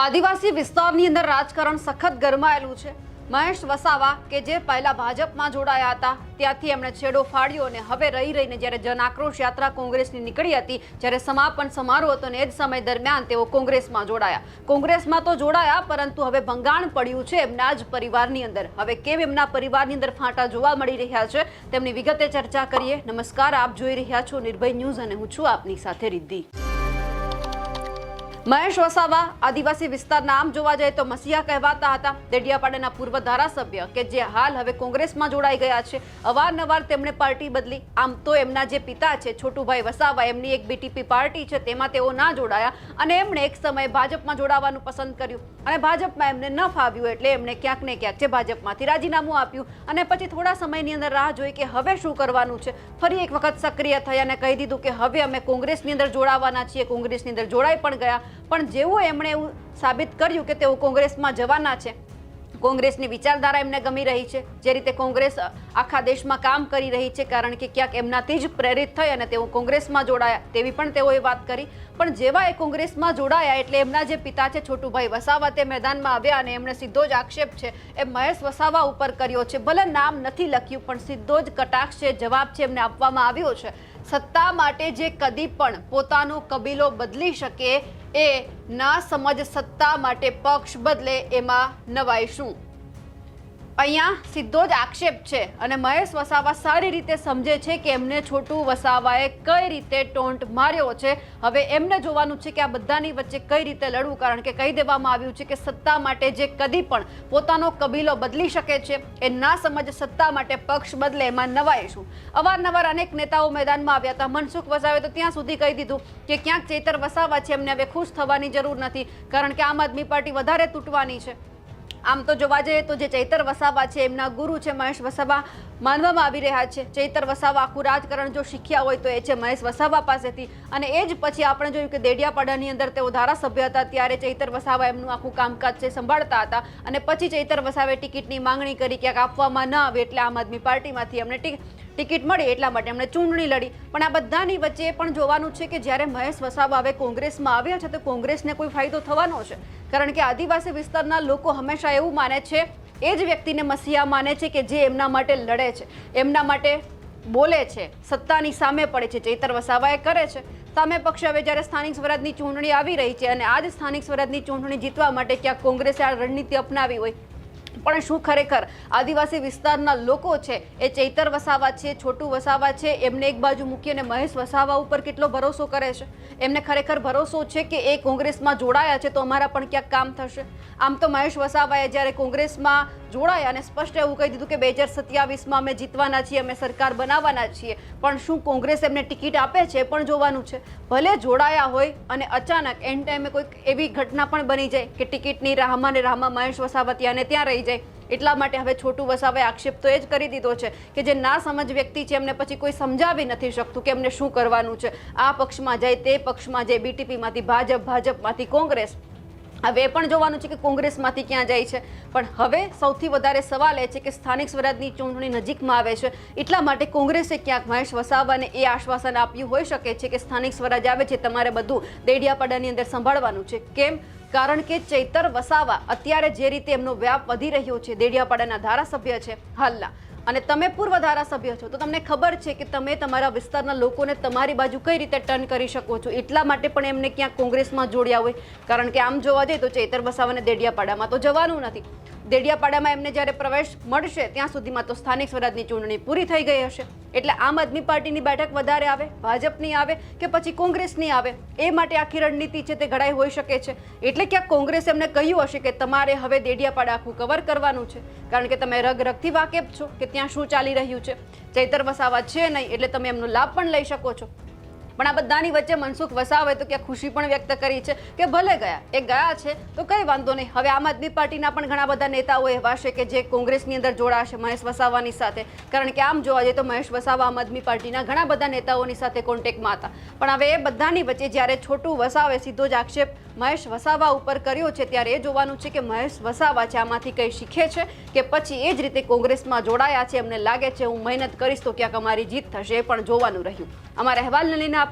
આદિવાસી વિસ્તારની અંદર રાજકારણ સખત ગરમાયેલું છે. મહેશ વસાવા કે જે પહેલા ભાજપમાં જોડાયા હતા, ત્યાંથી એમણે છેડો ફાડ્યો અને હવે રહી રહીને જ્યારે જન આક્રોશ યાત્રા કોંગ્રેસની નીકળી હતી, જ્યારે સમાપન સમારોહ હતો ને એ જ સમય દરમિયાન તેઓ કોંગ્રેસમાં જોડાયા. કોંગ્રેસમાં તો જોડાયા, પરંતુ હવે ભંગાણ પડ્યું છે એમના જ પરિવારની અંદર. હવે કેમ એમના પરિવારની અંદર ફાંટા જોવા મળી રહ્યા છે, તેમની વિગતે ચર્ચા કરીએ. નમસ્કાર, આપ જોઈ રહ્યા છો નિર્ભય ન્યૂઝ અને હું છું આપની સાથે રિદ્ધિ. મહેશ વસાવા, આદિવાસી વિસ્તારના આમ જોવા જઈએ તો મસીહા કહેવાતા હતા. દેડિયાપાડાના પૂર્વ ધારાસભ્ય કે જે હાલ હવે કોંગ્રેસમાં જોડાઈ ગયા છે. અવારનવાર તેમણે પાર્ટી બદલી. આમ તો એમના જે પિતા છે, છોટુભાઈ વસાવા, એમની એક બીટીપી પાર્ટી છે, તેમાં તેઓ ના જોડાયા અને એમણે એક સમયે ભાજપમાં જોડાવાનું પસંદ કર્યું. અને ભાજપમાં એમને ન ફાવ્યું એટલે એમણે ક્યાંક ને ક્યાંક છે ભાજપમાંથી રાજીનામું આપ્યું. અને પછી થોડા સમયની અંદર રાહ જોઈ કે હવે શું કરવાનું છે. ફરી એક વખત સક્રિય થયા અને કહી દીધું કે હવે અમે કોંગ્રેસની અંદર જોડાવાના છીએ. કોંગ્રેસની અંદર જોડાઈ પણ ગયા. પણ જેવું એમણે એવું સાબિત કર્યું કે તેઓ કોંગ્રેસમાં જવાના છે, કોંગ્રેસની વિચારધારા એમને ગમી રહી છે, જે રીતે કોંગ્રેસ આખા દેશમાં કામ કરી રહી છે, કારણ કે ક્યાંક એમનાથી જ પ્રેરિત થઈ અને તેઓ કોંગ્રેસમાં જોડાયા, તેવી પણ તેઓએ વાત કરી. પણ જેવા એ કોંગ્રેસમાં જોડાયા એટલે એમના જે પિતા છે, છોટુભાઈ વસાવા તે મેદાનમાં આવ્યા અને એમણે સીધો જ આક્ષેપ છે, એ મહેશ વસાવા ઉપર કર્યો છે, ભલે નામ નથી લખ્યું, પણ સીધો જ કટાક્ષ છે જવાબ છે, એમને આપવામાં આવ્યો છે. સત્તા માટે જે કદી પણ પોતાનો કબીલો બદલી શકે એ ના સમજ સત્તા માટે પક્ષ બદલે એમાં નવાઈ શું અહીંયા સીધો જ આક્ષેપ છે અને મહેશ વસાવા સારી રીતે સમજે છે કે એમને છોટું વસાવાએ કઈ રીતે ટોન્ટ માર્યો છે. હવે એમને જોવાનું છે કે આ બધાની વચ્ચે કઈ રીતે લડવું, કારણ કે કહી દેવામાં આવ્યું છે કે સત્તા માટે જે કદી પણ પોતાનો કબીલો બદલી શકે છે, એ ના સમજ સત્તા માટે પક્ષ બદલે, એમાં નવાઈશું. અવારનવાર અનેક નેતાઓ મેદાનમાં આવ્યા હતા. મનસુખ વસાવે તો ત્યાં સુધી કહી દીધું કે ક્યાંક ચેતર વસાવા છે, એમને હવે ખુશ થવાની જરૂર નથી, કારણ કે આમ આદમી પાર્ટી વધારે તૂટવાની છે. આમ તો જોવા જઈએ તો જે ચૈતર વસાવા છે, એમના ગુરુ છે મહેશ વસાવા માનવામાં આવી રહ્યા છે. ચૈતર વસાવા આખું રાજકારણ જો શીખ્યા હોય તો એ છે મહેશ વસાવા પાસેથી. અને એ જ પછી આપણે જોયું કે દેડિયાપાડાની અંદર તેઓ ધારાસભ્ય હતા, ત્યારે ચૈતર વસાવા એમનું આખું કામકાજ છે સંભાળતા હતા. અને પછી ચૈતર વસાવે ટિકિટની માંગણી કરી, ક્યાંક આપવામાં ન આવે એટલે આમ આદમી પાર્ટીમાંથી એમને ટિક ટિકિટ મળી એટલા માટે એમણે ચૂંટણી લડી. પણ આ બધાની વચ્ચે પણ જોવાનું છે કે જ્યારે મહેશ વસાવા હવે કોંગ્રેસમાં આવ્યા છે, તો કોંગ્રેસને કોઈ ફાયદો થવાનો છે? કારણ કે આદિવાસી વિસ્તારના લોકો હંમેશા એવું માને છે, એ જ વ્યક્તિને મસીહા માને છે કે જે એમના માટે લડે છે. એમના માટે બોલે છે, સત્તાની સામે પડે છે, ચૈતર વસાવાએ કરે છે. સામે પક્ષ હવે જ્યારે સ્થાનિક સ્વરાજની ચૂંટણી આવી રહી છે અને આ જ સ્થાનિક સ્વરાજની ચૂંટણી જીતવા માટે ક્યાંક કોંગ્રેસે આ રણનીતિ અપનાવી હોય પણ શું ખરેખર આદિવાસી વિસ્તારના લોકો છે? એ ચૈતર વસાવા છે, છોટું વસાવા છે, એમને એક બાજુ મૂકી અને મહેશ વસાવા ઉપર કેટલો ભરોસો કરે છે? એમને ખરેખર ભરોસો છે કે એ કોંગ્રેસમાં જોડાયા છે તો અમારા પણ ક્યાંક કામ થશે? આમ તો મહેશ વસાવાએ જ્યારે કોંગ્રેસમાં જોડાયા અને સ્પષ્ટ એવું કહી દીધું કે બે હજાર સત્યાવીસમાં અમે જીતવાના છીએ, અમે સરકાર બનાવવાના છીએ, પણ શું કોંગ્રેસ એમને ટિકિટ આપે છે એ પણ જોવાનું છે? ભલે જોડાયા હોય અને અચાનક એન ટાઈમે કોઈક એવી ઘટના પણ બની જાય કે ટિકિટની રાહમાં ને રાહમાં મહેશ વસાવા ત્યાં ત્યાં રહી જાય. એટલા માટે હવે છોટું વસાવે આક્ષેપ તો એ જ કરી દીધો છે કે જે ના સમજ વ્યક્તિ છે, એમને પછી કોઈ સમજાવી નથી શકતું કે એમને શું કરવાનું છે. આ પક્ષમાં જાય, તે પક્ષમાં જાય બીટીપીમાંથી ભાજપ, ભાજપમાંથી કોંગ્રેસ. હવે પણ જોવાનું છે કે કોંગ્રેસમાંથી ક્યાં જાય છે. પણ હવે સૌથી વધારે સવાલ એ છે કે સ્થાનિક સ્વરાજની ચૂંટણી નજીકમાં આવે છે. એટલા માટે કોંગ્રેસે ક્યાંક મહેશ વસાવાને એ આશ્વાસન આપ્યું હોઈ શકે છે કે સ્થાનિક સ્વરાજ આવે છે, તમારે બધું દેડિયાપાડાની અંદર સંભાળવાનું છે. કેમ? કારણ કે ચૈતર વસાવા અત્યારે જે રીતે એમનો વ્યાપ વધી રહ્યો છે, દેડિયાપાડાના ધારાસભ્ય છે, હાલના. અને તમે પૂર્વ ધારાસભ્ય છો, તો તમને ખબર છે કે તમે તમારા વિસ્તારના લોકોને તમારી બાજુ કઈ રીતે ટર્ન કરી શકો છો? એટલા માટે પણ એમને ક્યાંક કોંગ્રેસમાં જોડ્યા હોય. કારણ કે આમ જોવા જઈએ તો ચૈતર વસાવાને દેડિયાપાડામાં તો જવાનું નથી. દેડિયાપાડામાં એમને જ્યારે પ્રવેશ મળશે, ત્યાં સુધીમાં તો સ્થાનિક સ્વરાજની ચૂંટણી પૂરી થઈ ગઈ હશે. એટલે આમ આદમી પાર્ટીની બેઠક વધારે આવે, ભાજપની આવે કે પછી કોંગ્રેસની આવે? એ માટે આખી રણનીતિ છે તે ઘડાઈ હોઈ શકે છે. એટલે ક્યાંક કોંગ્રેસ એમને કહ્યું હશે કે તમારે હવે દેડિયાપાડા આખું કવર કરવાનું છે. કારણ કે તમે રગ રગથી વાકેફ છો કે ત્યાં શું ચાલી રહ્યું છે? ચૈતર વસાવા છે નહીં, એટલે તમે એમનો લાભ પણ લઈ શકો છો. પણ આ બધાની વચ્ચે મનસુખ વસાવે તો ક્યાં ખુશી પણ વ્યક્ત કરી છે કે ભલે ગયા, એ ગયા છે, તો કઈ વાંધો નહીં. હવે આમ આદમી પાર્ટીના પણ ઘણા બધા નેતાઓ એવા છે કે જે કોંગ્રેસની અંદર જોડાશે મહેશ વસાવાની સાથે. કારણ કે આમ જોવા જઈએ તો મહેશ વસાવા આમ આદમી પાર્ટીના ઘણા બધા નેતાઓની સાથે કોન્ટેક્ટમાં હતા. પણ હવે એ બધાની વચ્ચે જ્યારે છોટું વસાવે, સીધો જ આક્ષેપ મહેશ વસાવા ઉપર કર્યો છે, ત્યારે એ જોવાનું છે કે મહેશ વસાવા છે, આમાંથી કંઈ શીખે છે કે પછી એ જ રીતે કોંગ્રેસમાં જોડાયા છે, એમને લાગે છે હું મહેનત કરીશ તો ક્યાંક અમારી જીત થશે, એ પણ જોવાનું રહ્યું. અમારા અહેવાલને લઈને આપની